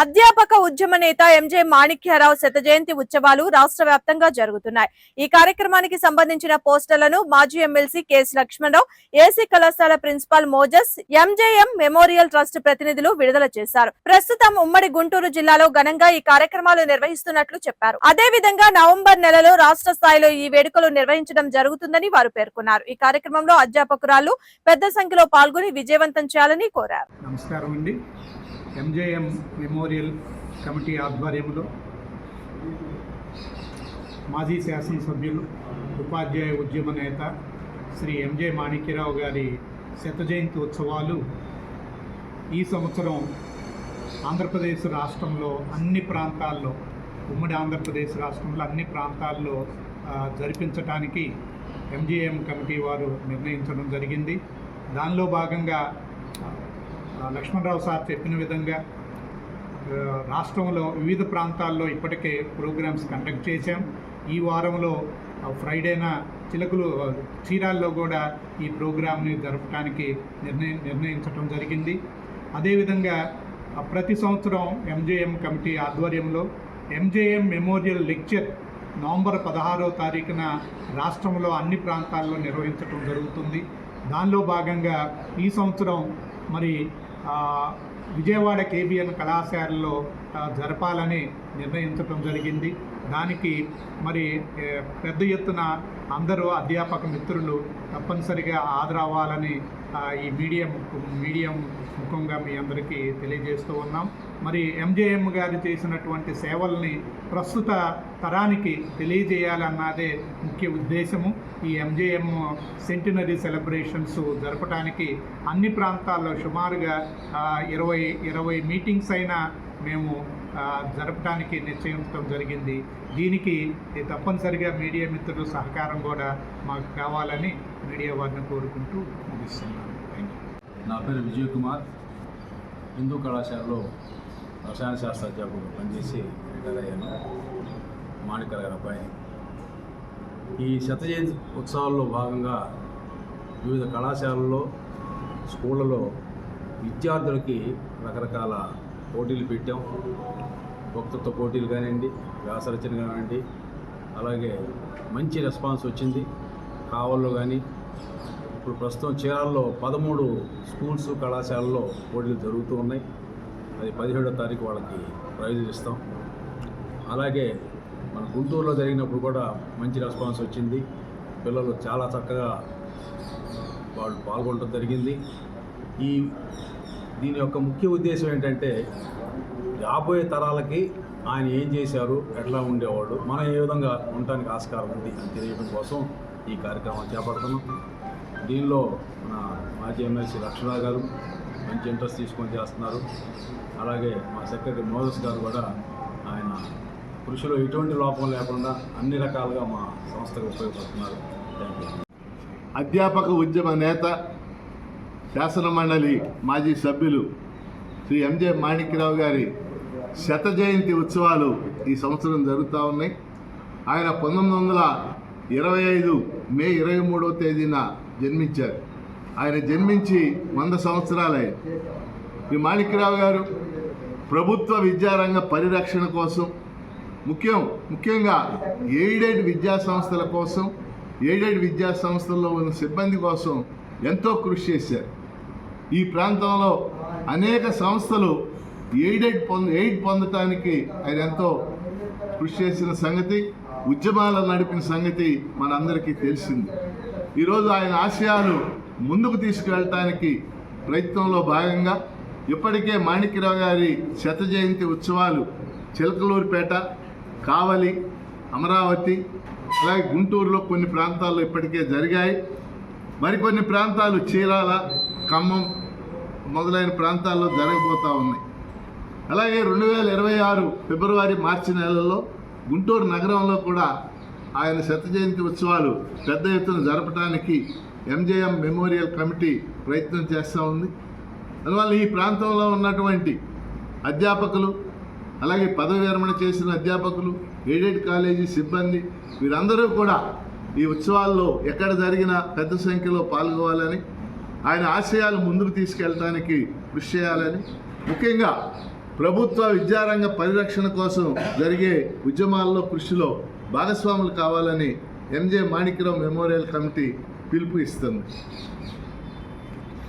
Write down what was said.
అధ్యాపక ఉద్యమ నేత ఎంజే మాణిక్యారావు శత జయంతి ఉత్సవాలు రాష్ట్ర వ్యాప్తంగా జరుగుతున్నాయి. ఈ కార్యక్రమానికి సంబంధించిన పోస్టర్లను మాజీ ఎమ్మెల్సీ కెఎస్ లక్ష్మణరావు ఏసీ కళాశాల principal Moses MJM memorial trust ప్రతినిధులు విడుదల చేశారు. ప్రస్తుతం ఉమ్మడి గుంటూరు జిల్లాలో ఘనంగా ఈ కార్యక్రమాలు నిర్వహిస్తున్నట్లు చెప్పారు. అదే విధంగా నవంబర్ నెలలో రాష్ట్ర స్థాయిలో ఈ వేడుకలు నిర్వహించడం జరుగుతుందని వారు పేర్కొన్నారు. ఈ కార్యక్రమంలో అధ్యాపకురాలు పెద్ద సంఖ్యలో పాల్గొని విజయవంతం చేయాలని కోరారు. నమస్కారం అండి ఎంజేఎం మెమోరియల్ కమిటీ ఆధ్వర్యంలో మాజీ శాసనసభ్యులు ఉపాధ్యాయ ఉద్యమ నేత శ్రీ ఎంజే మాణిక్యరావు గారి శత జయంతి ఉత్సవాలు ఈ సంవత్సరం ఆంధ్రప్రదేశ్ రాష్ట్రంలో అన్ని ప్రాంతాల్లో ఉమ్మడి ఆంధ్రప్రదేశ్ రాష్ట్రంలో అన్ని ప్రాంతాల్లో జరిపించటానికి ఎంజేఎం కమిటీ వారు నిర్ణయించడం జరిగింది. దానిలో భాగంగా లక్ష్మణరావు సార్ చెప్పిన విధంగా రాష్ట్రంలో వివిధ ప్రాంతాల్లో ఇప్పటికే ప్రోగ్రామ్స్ కండక్ట్ చేశాం. ఈ వారంలో ఫ్రైడేన చిలకలు చీరాల్లో కూడా ఈ ప్రోగ్రామ్ని జరపడానికి నిర్ణయం నిర్ణయించడం జరిగింది. అదేవిధంగా ప్రతి సంవత్సరం ఎంజేఎం కమిటీ ఆధ్వర్యంలో ఎంజేఎం మెమోరియల్ లెక్చర్ నవంబర్ పదహారవ తారీఖున రాష్ట్రంలో అన్ని ప్రాంతాల్లో నిర్వహించడం జరుగుతుంది. దానిలో భాగంగా ఈ సంవత్సరం మరి విజయవాడ కేబిఎన్ కళాశాలలో జరపాలని నిర్ణయించడం జరిగింది. దానికి మరి పెద్ద ఎత్తున అందరూ అధ్యాపక మిత్రులు తప్పనిసరిగా హాజరవ్వాలని ఈ మీడియం మీడియం ముఖంగా మీ అందరికీ తెలియజేస్తూ ఉన్నాం. మరి ఎంజేఎం గారు చేసినటువంటి సేవల్ని ప్రస్తుత తరానికి తెలియజేయాలన్నదే ముఖ్య ఉద్దేశము. ఈ ఎంజేఎం సెంటినరీ సెలబ్రేషన్స్ జరపడానికి అన్ని ప్రాంతాల్లో సుమారుగా ఇరవై ఇరవై మీటింగ్స్ అయినా మేము జరపడానికి నిశ్చయించడం జరిగింది. దీనికి తప్పనిసరిగా మీడియా మిత్రుల సహకారం కూడా మాకు కావాలని మీడియా వారిని కోరుకుంటూ ముగిస్తున్నాను. థ్యాంక్ యూ నా పేరు విజయ్ కుమార్. హిందూ కళాశాలలో రసాయన శాస్త్ర అధ్యాపకుడు పనిచేసి రిటైర్ అయ్యాను మాణికల గారి అబ్బాయి. ఈ శత జయంతి ఉత్సవాల్లో భాగంగా వివిధ కళాశాలల్లో స్కూళ్ళలో విద్యార్థులకి రకరకాల పోటీలు పెట్టాం. వక్తృత్వ పోటీలు కానివ్వండి వ్యాసరచన కానివ్వండి అలాగే మంచి రెస్పాన్స్ వచ్చింది. కావల్లో కానీ ఇప్పుడు ప్రస్తుతం చీరాల్లో పదమూడు స్కూల్స్ కళాశాలల్లో పోటీలు జరుగుతూ ఉన్నాయి. అది పదిహేడో తారీఖు వాళ్ళకి ప్రైజులు ఇస్తాం అలాగే మన గుంటూరులో జరిగినప్పుడు కూడా మంచి రెస్పాన్స్ వచ్చింది. పిల్లలు చాలా చక్కగా వాళ్ళు పాల్గొనడం జరిగింది. ఈ దీని యొక్క ముఖ్య ఉద్దేశం ఏంటంటే రాబోయే తరాలకి ఆయన ఏం చేశారు ఎట్లా ఉండేవాడు మనం ఏ విధంగా ఉండటానికి ఆస్కారం ఉంది అని తెలియడం కోసం ఈ కార్యక్రమం చేపడుతున్నాం. దీనిలో మన మాజీ ఎమ్మెల్సీ లక్ష్మణ గారు మంచి ఇంట్రెస్ట్ తీసుకొని చేస్తున్నారు. అలాగే మా సెక్రటరీ మోదస్ గారు కూడా ఆయన కృషిలో ఎటువంటి లోపం లేకుండా అన్ని రకాలుగా మా సంస్థకు ఉపయోగపడుతున్నారు. థ్యాంక్ యూ అధ్యాపక ఉద్యమ నేత శాసన మండలి మాజీ సభ్యులు శ్రీ ఎంజే మాణిక్యరావు గారి శత జయంతి ఉత్సవాలు ఈ సంవత్సరం జరుగుతూ ఉన్నాయి. ఆయన పంతొమ్మిది వందల ఇరవై ఐదు మే ఇరవై మూడవ తేదీన జన్మించారు. ఆయన జన్మించి వంద సంవత్సరాలే. ఈ మాణిక్యరావు గారు ప్రభుత్వ విద్యారంగ పరిరక్షణ కోసం ముఖ్యం ముఖ్యంగా ఎయిడెడ్ విద్యా సంస్థల కోసం ఎయిడెడ్ విద్యా సంస్థల్లో ఉన్న సిబ్బంది కోసం ఎంతో కృషి చేశారు. ఈ ప్రాంతంలో అనేక సంస్థలు ఎయిడెడ్ పొంద ఎయిడ్ పొందటానికి ఆయన ఎంతో కృషి చేసిన సంగతి ఉద్యమాలను నడిపిన సంగతి మనందరికీ తెలిసింది. ఈరోజు ఆయన ఆశయాలు ముందుకు తీసుకువెళ్ళటానికి ప్రయత్నంలో భాగంగా ఇప్పటికే మాణిక్యరావు గారి శత జయంతి ఉత్సవాలు చిలకలూరిపేట కావలి అమరావతి అలాగే గుంటూరులో కొన్ని ప్రాంతాల్లో ఇప్పటికే జరిగాయి. మరికొన్ని ప్రాంతాలు చీరాల ఖమ్మం మొదలైన ప్రాంతాల్లో జరగబోతూ ఉన్నాయి. అలాగే రెండు వేల ఇరవై ఆరు ఫిబ్రవరి మార్చి నెలలో గుంటూరు నగరంలో కూడా ఆయన శత జయంతి ఉత్సవాలు పెద్ద ఎత్తున జరపడానికి ఎంజేఎం మెమోరియల్ కమిటీ ప్రయత్నం చేస్తూ ఉంది. అందువల్ల ఈ ప్రాంతంలో ఉన్నటువంటి అధ్యాపకులు అలాగే పదవి విరమణ చేసిన అధ్యాపకులు ఎయిడెడ్ కాలేజీ సిబ్బంది వీరందరూ కూడా ఈ ఉత్సవాల్లో ఎక్కడ జరిగినా పెద్ద సంఖ్యలో పాల్గొవాలని ఆయన ఆశయాలు ముందుకు తీసుకెళ్ళడానికి కృషి చేయాలని ముఖ్యంగా ప్రభుత్వ విద్యారంగ పరిరక్షణ కోసం జరిగే ఉద్యమాల్లో కృషిలో భాగస్వాములు కావాలని ఎంజే మాణిక్యరావు మెమోరియల్ కమిటీ పిలుపు ఇస్తుంది.